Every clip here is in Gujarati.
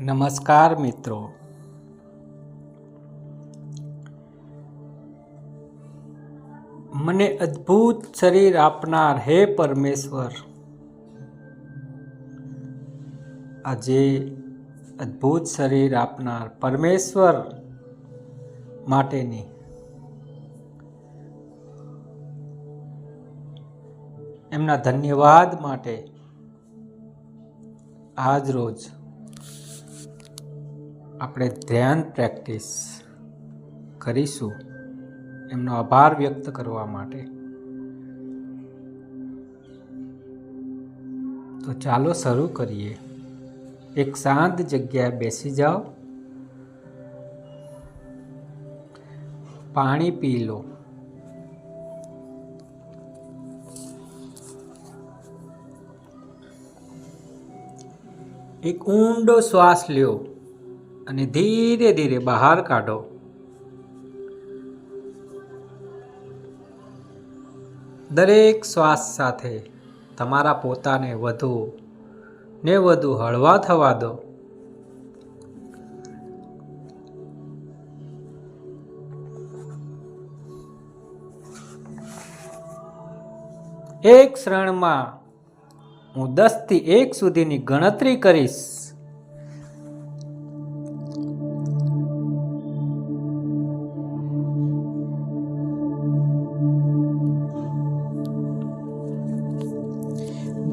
નમસ્કાર મિત્રો. મને અદ્ભુત શરીર આપનાર હે પરમેશ્વર. આજે અદ્ભુત શરીર આપનાર પરમેશ્વર માટેની. એમના ધન્યવાદ માટે આજ રોજ આપણે ધ્યાન પ્રેક્ટિસ કરીશું. એમનો આભાર વ્યક્ત કરવા માટે. તો ચાલો શરૂ કરીએ. એક શાંત જગ્યાએ બેસી જાઓ. પાણી પી લો. એક ઊંડો શ્વાસ લ્યો. અને ધીરે ધીરે બહાર કાઢો. દરેક શ્વાસ સાથે તમારા પોતાને વધુ ને વધુ હળવા થવા દો. એક ક્ષણમાં હું દસથી એક સુધીની ગણતરી કરીશ.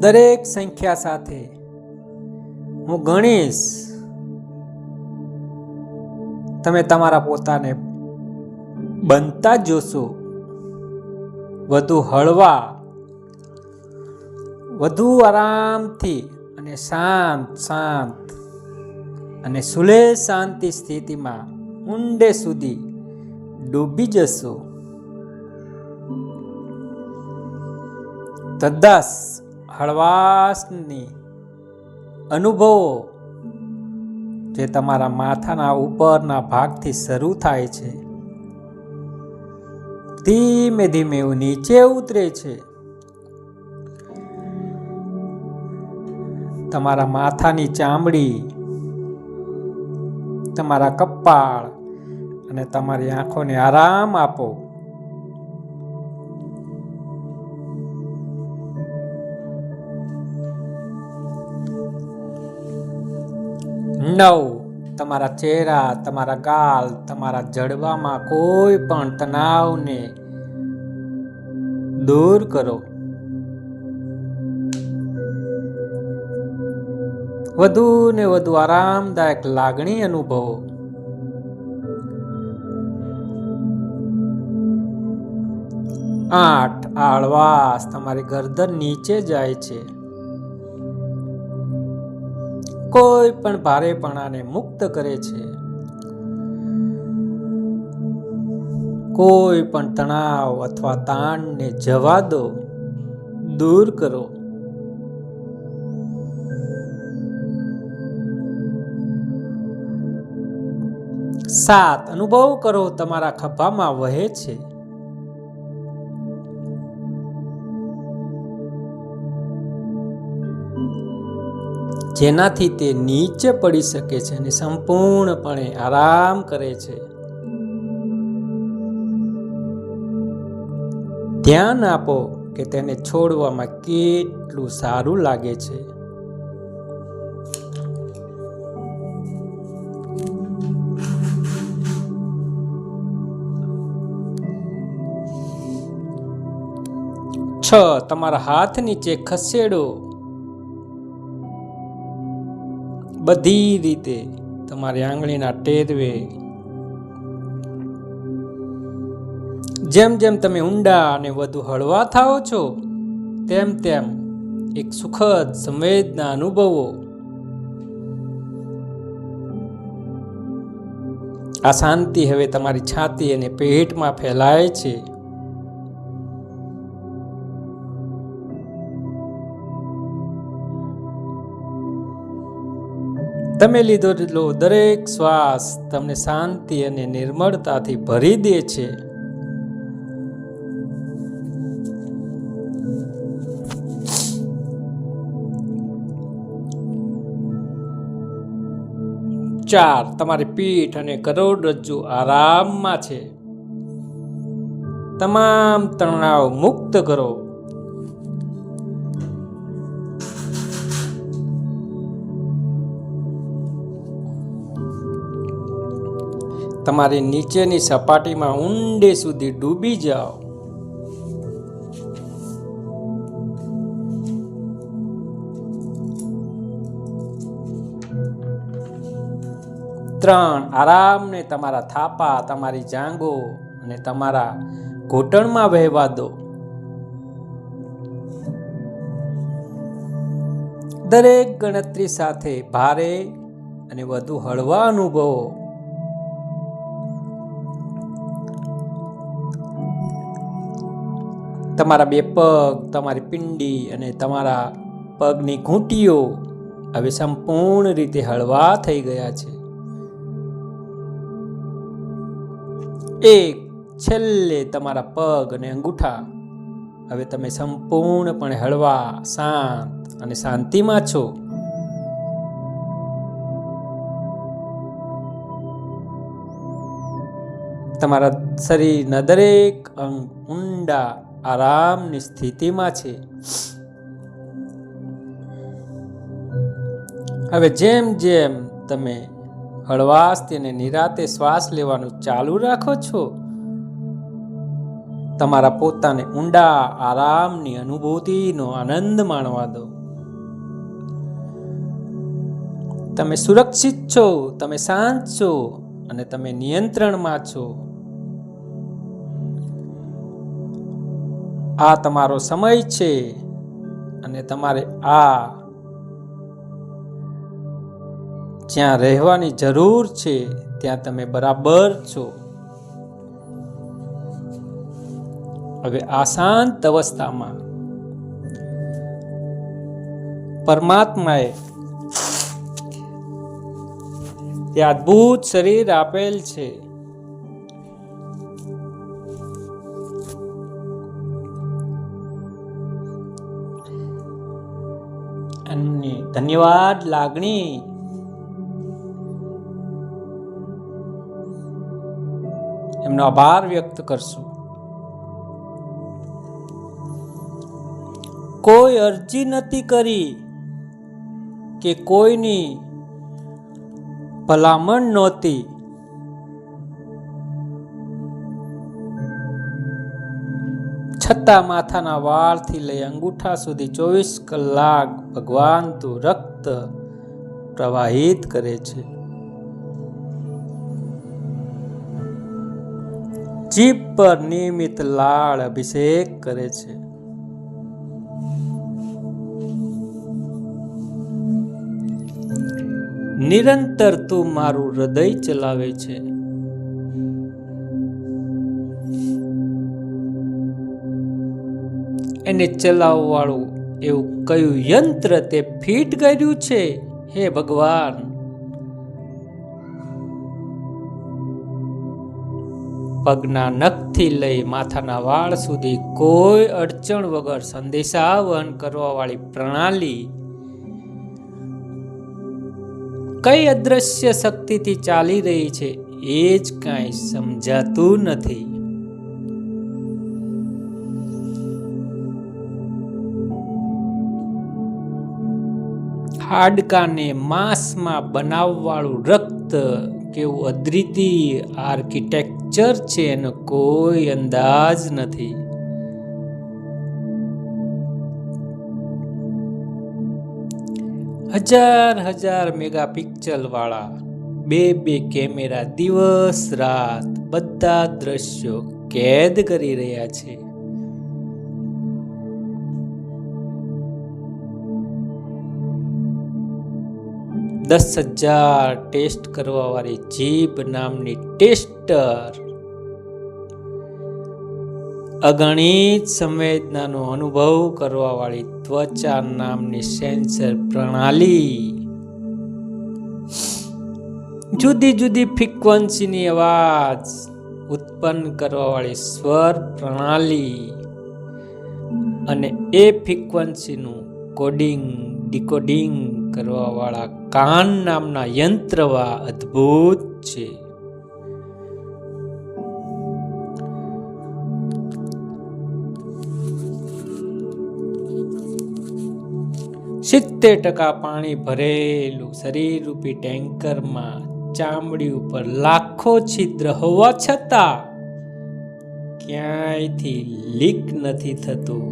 દરેક સંખ્યા સાથે. હું ગણીશ. તમે તમારા પોતાને બનતા જોશો. વધુ હળવા, વધુ આરામથી અને શાંત શાંત અને સુલેહ શાંતિ સ્થિતિમાં ઊંડે સુધી ડૂબી જશો. તો દસ હળવાશની અનુભવો જે તમારા માથાના ઉપરના ભાગથી શરૂ થાય છે, ધીમે ધીમે એવું નીચે ઉતરે છે. તમારા માથાની ચામડી, તમારા કપાળ અને તમારી આંખોને આરામ આપો. નવ તમારા ચહેરા, તમારા ગાલ, તમારા જડબામાં કોઈ પણ તણાવને દૂર કરો. વધુ ને વધુ આરામદાયક લાગણી અનુભવો. આઠ આળવાસ તમારી ગરદન નીચે જાય છે. કોઈ પણ ભારેપણાને મુક્ત કરે છે. કોઈ પણ તણાવ અથવા તાણને જવા દો દૂર કરો. સાત અનુભવ કરો, તમારા ખભામાં વહે છે. જેનાથી તે નીચે પડી શકે છે અને સંપૂર્ણપણે આરામ કરે છે. ધ્યાન આપો કે તેને છોડવામાં કેટલું સારું લાગે છે. છ. તમારા હાથ નીચે ખસેડો. બધી રીતે તમારી આંગળીના ટેરવે. જેમ જેમ તમે ઊંડા અને વધુ હળવા થાઓ છો, તેમ તેમ એક સુખદ સંવેદના અનુભવો. આ શાંતિ હવે તમારી છાતી અને પેટમાં ફેલાય છે. તમે લીધેલો દરેક શ્વાસ તમને શાંતિ અને નિર્મળતાથી ભરી દે છે. ચાર, તમારી પીઠ અને કરોડરજ્જુ આરામમાં છે. તમામ તણાવ મુક્ત કરો. તમારી નીચેની સપાટીમાં ઊંડે સુધી ડૂબી જાઓ. ત્રણ, આરામને તમારા થાપા, તમારી જાંગો અને તમારા ઘૂંટણમાં વહેવા દો. દરેક ગણતરી સાથે ભારે અને વધુ હળવા અનુભવો. તમારા બે પગ, તમારી પિંડી અને તમારા પગની ઘૂંટીઓ હવે સંપૂર્ણ રીતે હળવા થઈ ગયા છે. એક છેલ્લે તમારા પગ અને અંગૂઠા હવે તમે સંપૂર્ણપણે હળવા, શાંત અને શાંતિમાં છો. તમારા શરીરના દરેક અંગ ઊંડા આરામની સ્થિતિમાં છે. હવે જેમ જેમ તમે હળવાશથી અને નિરાતે શ્વાસ લેવાનું ચાલુ રાખો છો, તમારા પોતાને ઊંડા આરામની અનુભૂતિનો આનંદ માણવા દો. તમે સુરક્ષિત છો, તમે શાંત છો અને તમે નિયંત્રણમાં છો. આ તમારો સમય છે અને તમારે આ જ્યાં રહેવાની જરૂર છે, ત્યાં તમે બરાબર છો. હવે આ શાંત અવસ્થામાં પરમાત્માએ તે અદ્ભુત શરીર આપેલ છે. ધન્યવાદ લાગણી. એમનો આભાર વ્યક્ત કરશું. કોઈ અરજી નથી કરી કે કોઈની ભલામણ નહોતી. છતાં માથાના વાળથી લઈ અંગૂઠા સુધી ચોવીસ કલાક ભગવાન તું રક્ત પ્રવાહિત કરે છે. જીભ પર નિયમિત લાળ અભિષેક કરે છે. નિરંતર તું મારું હૃદય ચલાવે છે. એને ચલાવવાળું એવું કયું યંત્ર તે ફિટ કર્યું છે? હે ભગવાન! પગના નખથી લઈ માથાના વાળ સુધી કોઈ અડચણ વગર સંદેશા વહન કરવા વાળી પ્રણાલી કઈ અદ્રશ્ય શક્તિથી ચાલી રહી છે એ જ કાંઈ સમજાતું નથી. હાડકાને માંસમાં બનાવવાળું રક્ત કેવું અદ્વિતીય આર્કિટેક્ચર છે એનો કોઈ અંદાજ નથી. હજાર હજાર મેગા પિક્ચલ વાળા બે બે કેમેરા દિવસ રાત બધા દ્રશ્યો કેદ કરી રહ્યા છે. દસ હજાર ટેસ્ટ કરવા વાળી જીભ નામની ટેસ્ટર. અગણિત સંવેદનાનો અનુભવ કરવા વાળી ત્વચા નામની સેન્સર પ્રણાલી. જુદી જુદી ફ્રીક્વન્સીની અવાજ ઉત્પન્ન કરવા વાળી સ્વર પ્રણાલી અને એ ફ્રીક્વન્સીનું કોડિંગ ડિકોડિંગ કરવા વાળા કાન નામના યંત્રવા અદ્ભુત છે. સિત્તેર ટકા પાણી ભરેલું શરીરરૂપી ટેન્કરમાં ચામડી ઉપર લાખો છિદ્ર હોવા છતાં ક્યાંયથી લીક નથી થતું.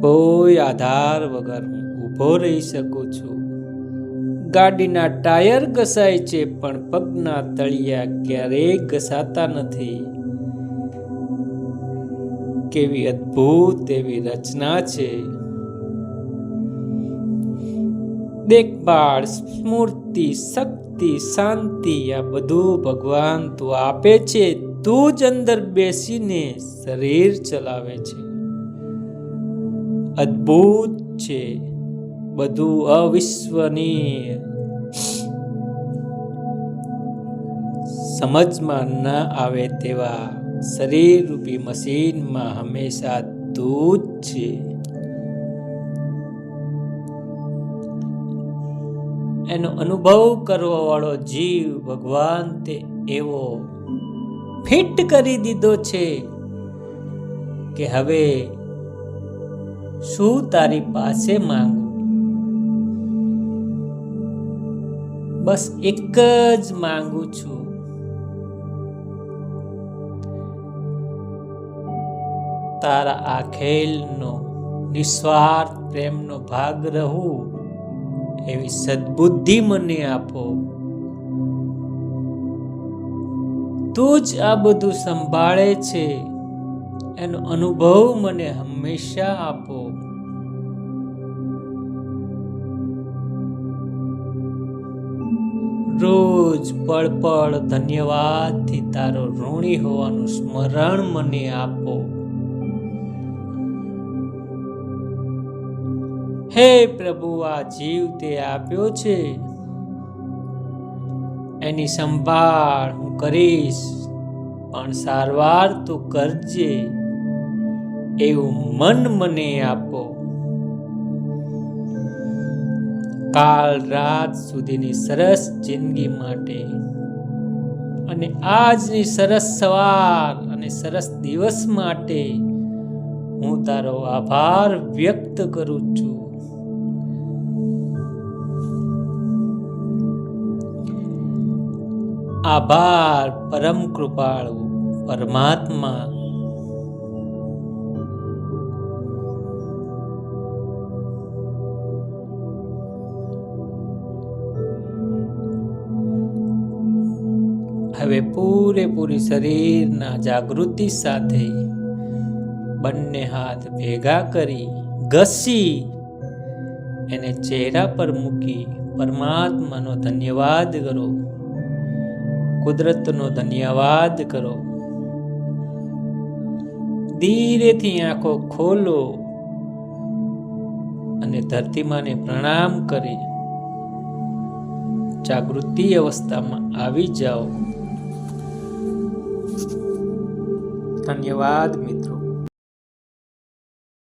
કોઈ આધાર વગર ઊભો રહી શકું છું. ગાડીના ટાયર ઘસાય છે, પણ પગના તળિયા ક્યારેય ઘસાતા નથી. કેવી અદ્ભુત એવી રચના છે. દેખભાળ, સ્મૂર્તિ, શક્તિ, શાંતિ, આ બધું ભગવાન તું આપે છે. તું જ અંદર બેસીને શરીર ચલાવે છે. અદ્ભુત છે. બધું અવિશ્વનીય. સમજમાં ન આવે તેવા શરીર રૂપી મશીનમાં હંમેશા જ છે. એનો અનુભવ કરવા વાળો જીવ ભગવાન તે એવો ફિટ કરી દીધો છે કે હવે શું તારી પાસે માંગુ? બસ એક જ માંગુ છું. તારા આ ખેલનો, નિસ્વાર્થ પ્રેમનો ભાગ રહું, એવી સદબુદ્ધિ મને આપો. તું જ આ બધું સંભાળે છે, એનો અનુભવ મને હંમેશા આપો. રોજ પળ પળ ધન્યવાદથી તારો ઋણી હોવાનું સ્મરણ મને આપો. હે પ્રભુ, આ જીવ તે આપ્યો છે. એની સંભાળ હું કરીશ, પણ સારવાર તું કરજે. એવું મન મને આપો. કાલ રાત સુધીની સરસ જિંદગી માટે. અને આજની સરસ સવાર અને સરસ દિવસ માટે હું તારો આભાર વ્યક્ત કરું છું. આભાર પરમ કૃપાળુ પરમાત્મા. હવે પૂરેપૂરી શરીરના જાગૃતિ સાથે બંને હાથ ભેગા કરી ઘસી એને ચહેરા પર મૂકી પરમાત્માનો ધન્યવાદ કરો. કુદરતનો ધન્યવાદ કરો. ધીરેથી આંખો ખોલો અને ધરતીમાને પ્રણામ કરી. જાગૃતિ અવસ્થામાં આવી જાઓ. ધન્યવાદ મિત્રો.